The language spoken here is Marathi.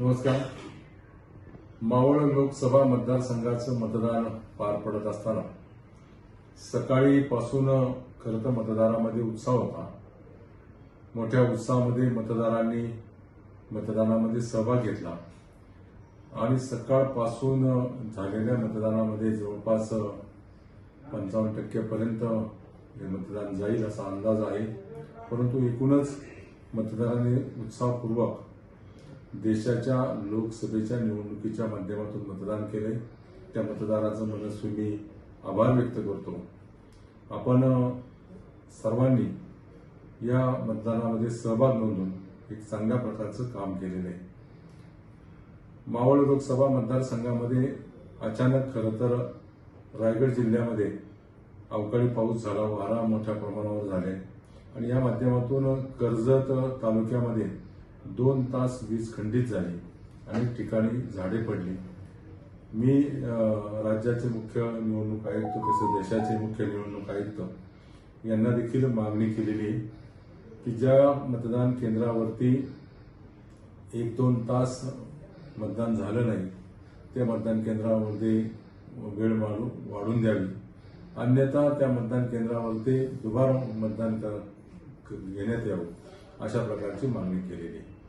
नमस्कार. मावळ लोकसभा मतदारसंघाचं मतदान पार पडत असताना सकाळीपासून खरं तर मतदारामध्ये उत्साह होता. मोठ्या उत्साहामध्ये मतदारांनी मतदानामध्ये सहभाग घेतला. आणि सकाळपासून झालेल्या मतदानामध्ये जवळपास पंचावन्न टक्क्यापर्यंत हे मतदान जाईल असा अंदाज आहे. परंतु एकूणच मतदारांनी उत्साहपूर्वक देशाच्या लोकसभेच्या निवडणुकीच्या माध्यमातून मतदान केले. त्या मतदाराचं मनस्वी मी आभार व्यक्त करतो. आपण सर्वांनी या मतदानामध्ये सहभाग नोंदून एक चांगल्या प्रकारचं काम केलेलं आहे. मावळ लोकसभा मतदारसंघामध्ये अचानक खरं तर रायगड जिल्ह्यामध्ये अवकाळी पाऊस झाला वारा मोठ्या प्रमाणावर झाले. आणि या माध्यमातून कर्जत तालुक्यामध्ये दोन तास वीज खंडित झाली. अनेक ठिकाणी झाडे पडली. मी राज्याचे मुख्य निवडणूक आयुक्त तसेच देशाचे मुख्य निवडणूक आयुक्त यांना देखील मागणी केलेली आहे की ज्या मतदान केंद्रावरती एक दोन तास मतदान झालं नाही त्या मतदान केंद्रामध्ये वेळ वाढू वाढून द्यावी. अन्यथा त्या मतदान केंद्रावरती दुबार मतदान कर- घेण्यात यावं. अशा प्रकारची मागणी केलेली आहे.